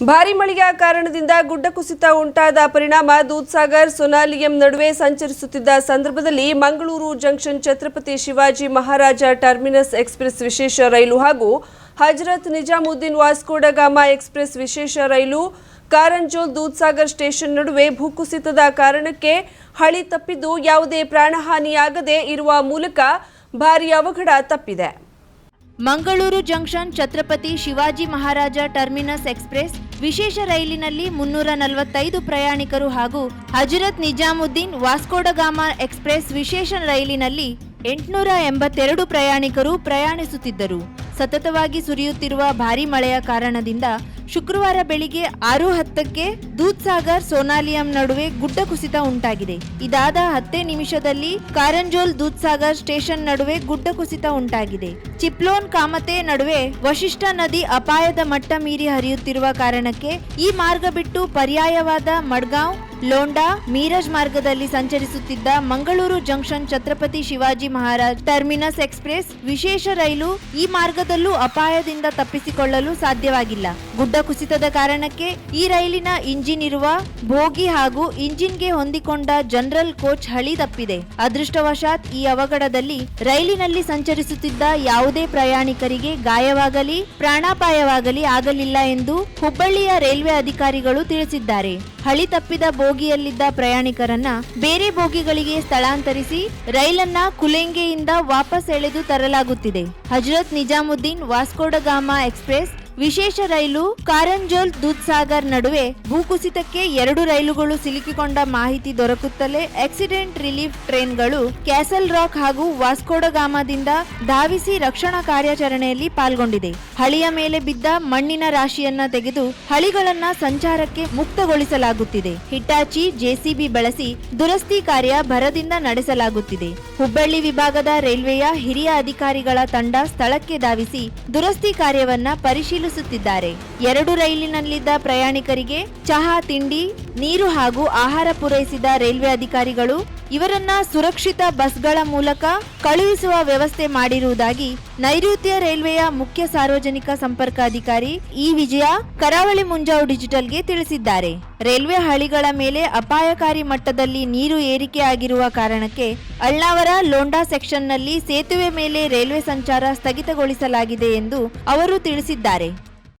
ಭಾರಿ ಮಳೆಯ ಕಾರಣದಿಂದ ಗುಡ್ಡ ಕುಸಿತ ಉಂಟಾದ ಪರಿಣಾಮ ದೂದ್ಸಾಗರ್, ಸೊನಾಲಿಯಂ ನಡುವೆ ಸಂಚರಿಸುತ್ತಿದ್ದ ಸಂದರ್ಭದಲ್ಲಿ Mangaluru junction Chhatrapati Shivaji Maharaja terminus express ವಿಶೇಷ ರೈಲು ಹಾಗೂ ಹಜರತ್ ನಿಜಾಮುದ್ದೀನ್ ವಾಸ್ಕೋಡಗಾಮ ಎಕ್ಸ್ಪ್ರೆಸ್ ವಿಶೇಷ ರೈಲು, ಕಾರಂಜೋಲ್ ದೂದ್ಸಾಗರ್ ಸ್ಟೇಷನ್ ನಡುವೆ ಭೂಕುಸಿತದ ಕಾರಣಕ್ಕೆ ಹಳಿ ತಪ್ಪಿದ್ದು ಯಾವುದೇ ಪ್ರಾಣಹಾನಿಯಾಗದೆ ಇರುವ ಮೂಲಕ ಭಾರಿ ಅವಘಡ ತಪ್ಪಿದೆ. Mangaluru junction Chhatrapati Shivaji Maharaja terminus express ವಿಶೇಷ ರೈಲಿನಲ್ಲಿ ಮುನ್ನೂರ ನಲವತ್ತೈದು ಪ್ರಯಾಣಿಕರು ಹಾಗೂ ಹಜರತ್ ನಿಜಾಮುದ್ದೀನ್ ವಾಸ್ಕೋಡಗಾಮ ಎಕ್ಸ್ಪ್ರೆಸ್ ವಿಶೇಷ ರೈಲಿನಲ್ಲಿ ಎಂಟುನೂರ ಎಂಬತ್ತೆರಡು ಪ್ರಯಾಣಿಕರು ಪ್ರಯಾಣಿಸುತ್ತಿದ್ದರು. ಸತತವಾಗಿ ಸುರಿಯುತ್ತಿರುವ ಭಾರೀ ಮಳೆಯ ಕಾರಣದಿಂದ ಶುಕ್ರವಾರ ಬೆಳಿಗ್ಗೆ ಆರು ಹತ್ತಕ್ಕೆ ದೂದ್ಸಾಗರ್ ಸೋನಾಲಿಯಂ ನಡುವೆ ಗುಡ್ಡ ಕುಸಿತ ಉಂಟಾಗಿದೆ. ಇದಾದ ಹತ್ತೇ ನಿಮಿಷದಲ್ಲಿ ಕಾರಂಜೋಲ್ ದೂದ್ಸಾಗರ್ ಸ್ಟೇಷನ್ ನಡುವೆ ಗುಡ್ಡ ಕುಸಿತ ಉಂಟಾಗಿದೆ. ಚಿಪ್ಲೋನ್ ಕಾಮತೆ ನಡುವೆ ವಶಿಷ್ಠ ನದಿ ಅಪಾಯದ ಮಟ್ಟ ಮೀರಿ ಹರಿಯುತ್ತಿರುವ ಕಾರಣಕ್ಕೆ ಈ ಮಾರ್ಗ ಬಿಟ್ಟು ಪರ್ಯಾಯವಾದ ಮಡ್ಗಾಂವ್, ಲೋಂಡಾ, ಮೀರಜ್ ಮಾರ್ಗದಲ್ಲಿ ಸಂಚರಿಸುತ್ತಿದ್ದ Mangaluru junction Chhatrapati Shivaji Maharaj terminus express ವಿಶೇಷ ರೈಲು ಈ ಮಾರ್ಗದಲ್ಲೂ ಅಪಾಯದಿಂದ ತಪ್ಪಿಸಿಕೊಳ್ಳಲು ಸಾಧ್ಯವಾಗಿಲ್ಲ. ಗುಡ್ಡ ಕುಸಿತದ ಕಾರಣಕ್ಕೆ ಈ ರೈಲಿನ ಇಂಜಿನ್ ಇರುವ ಬೋಗಿ ಹಾಗೂ ಇಂಜಿನ್ಗೆ ಹೊಂದಿಕೊಂಡ ಜನರಲ್ ಕೋಚ್ ಹಳಿ ತಪ್ಪಿದೆ. ಅದೃಷ್ಟವಶಾತ್ ಈ ಅವಘಡದಲ್ಲಿ ರೈಲಿನಲ್ಲಿ ಸಂಚರಿಸುತ್ತಿದ್ದ ಯಾವುದೇ ಪ್ರಯಾಣಿಕರಿಗೆ ಗಾಯವಾಗಲಿ, ಪ್ರಾಣಾಪಾಯವಾಗಲಿ ಆಗಲಿಲ್ಲ ಎಂದು ಹುಬ್ಬಳ್ಳಿಯ ರೈಲ್ವೆ ಅಧಿಕಾರಿಗಳು ತಿಳಿಸಿದ್ದಾರೆ. ಹಳಿ ತಪ್ಪಿದ ಬೋಗಿಯಲ್ಲಿದ್ದ ಪ್ರಯಾಣಿಕರನ್ನ ಬೇರೆ ಬೋಗಿಗಳಿಗೆ ಸ್ಥಳಾಂತರಿಸಿ ರೈಲನ್ನ ಕುಲೆಂಗೆಯಿಂದ ವಾಪಸ್ ಎಳೆದು ತರಲಾಗುತ್ತಿದೆ. ಹಜರತ್ ನಿಜಾಮುದ್ದೀನ್ ವಾಸ್ಕೋಡಗಾಮ ಎಕ್ಸ್ಪ್ರೆಸ್ ವಿಶೇಷ ರೈಲು ಕಾರಂಜೋಲ್ ದೂದ್ಸಾಗರ್ ನಡುವೆ ಭೂಕುಸಿತಕ್ಕೆ ಎರಡು ರೈಲುಗಳು ಸಿಲುಕಿಕೊಂಡ ಮಾಹಿತಿ ದೊರಕುತ್ತಲೇ ಆಕ್ಸಿಡೆಂಟ್ ರಿಲೀಫ್ ಟ್ರೈನ್ಗಳು ಕ್ಯಾಸಲ್ ರಾಕ್ ಹಾಗೂ ವಾಸ್ಕೋಡಗಾಮದಿಂದ ಧಾವಿಸಿ ರಕ್ಷಣಾ ಕಾರ್ಯಾಚರಣೆಯಲ್ಲಿ ಪಾಲ್ಗೊಂಡಿದೆ. ಹಳಿಯ ಮೇಲೆ ಬಿದ್ದ ಮಣ್ಣಿನ ರಾಶಿಯನ್ನ ತೆಗೆದು ಹಳಿಗಳನ್ನ ಸಂಚಾರಕ್ಕೆ ಮುಕ್ತಗೊಳಿಸಲಾಗುತ್ತಿದೆ. ಹಿಟಾಚಿ ಜೆಸಿಬಿ ಬಳಸಿ ದುರಸ್ತಿ ಕಾರ್ಯ ಭರದಿಂದ ನಡೆಸಲಾಗುತ್ತಿದೆ. ಹುಬ್ಬಳ್ಳಿ ವಿಭಾಗದ ರೈಲ್ವೆಯ ಹಿರಿಯ ಅಧಿಕಾರಿಗಳ ತಂಡ ಸ್ಥಳಕ್ಕೆ ಧಾವಿಸಿ ದುರಸ್ತಿ ಕಾರ್ಯವನ್ನ ಪರಿಶೀಲಿಸುತ್ತಿದ್ದಾರೆ ಎರಡು ರೈಲಿನಲ್ಲಿದ್ದ ಪ್ರಯಾಣಿಕರಿಗೆ ಚಹಾ ತಿಂಡಿ ನೀರು ಹಾಗೂ ಆಹಾರ ಪೂರೈಸಿದ ರೈಲ್ವೆ ಅಧಿಕಾರಿಗಳು ಇವರನ್ನ ಸುರಕ್ಷಿತ ಬಸ್ಗಳ ಮೂಲಕ ಕಳುಹಿಸುವ ವ್ಯವಸ್ಥೆ ಮಾಡಿರುವುದಾಗಿ ನೈಋತ್ಯ ರೈಲ್ವೆಯ ಮುಖ್ಯ ಸಾರ್ವಜನಿಕ ಸಂಪರ್ಕ ಅಧಿಕಾರಿ ಇ. ವಿಜಯ ಕರಾವಳಿ ಮುಂಜಾವ್ ಡಿಜಿಟಲ್ಗೆ ತಿಳಿಸಿದ್ದಾರೆ. ರೈಲ್ವೆ ಹಳಿಗಳ ಮೇಲೆ ಅಪಾಯಕಾರಿ ಮಟ್ಟದಲ್ಲಿ ನೀರು ಏರಿಕೆಯಾಗಿರುವ ಕಾರಣಕ್ಕೆ ಅಳ್ನಾವರ ಲೋಂಡಾ ಸೆಕ್ಷನ್ನಲ್ಲಿ ಸೇತುವೆ ಮೇಲೆ ರೈಲ್ವೆ ಸಂಚಾರ ಸ್ಥಗಿತಗೊಳಿಸಲಾಗಿದೆ ಎಂದು ಅವರು ತಿಳಿಸಿದ್ದಾರೆ.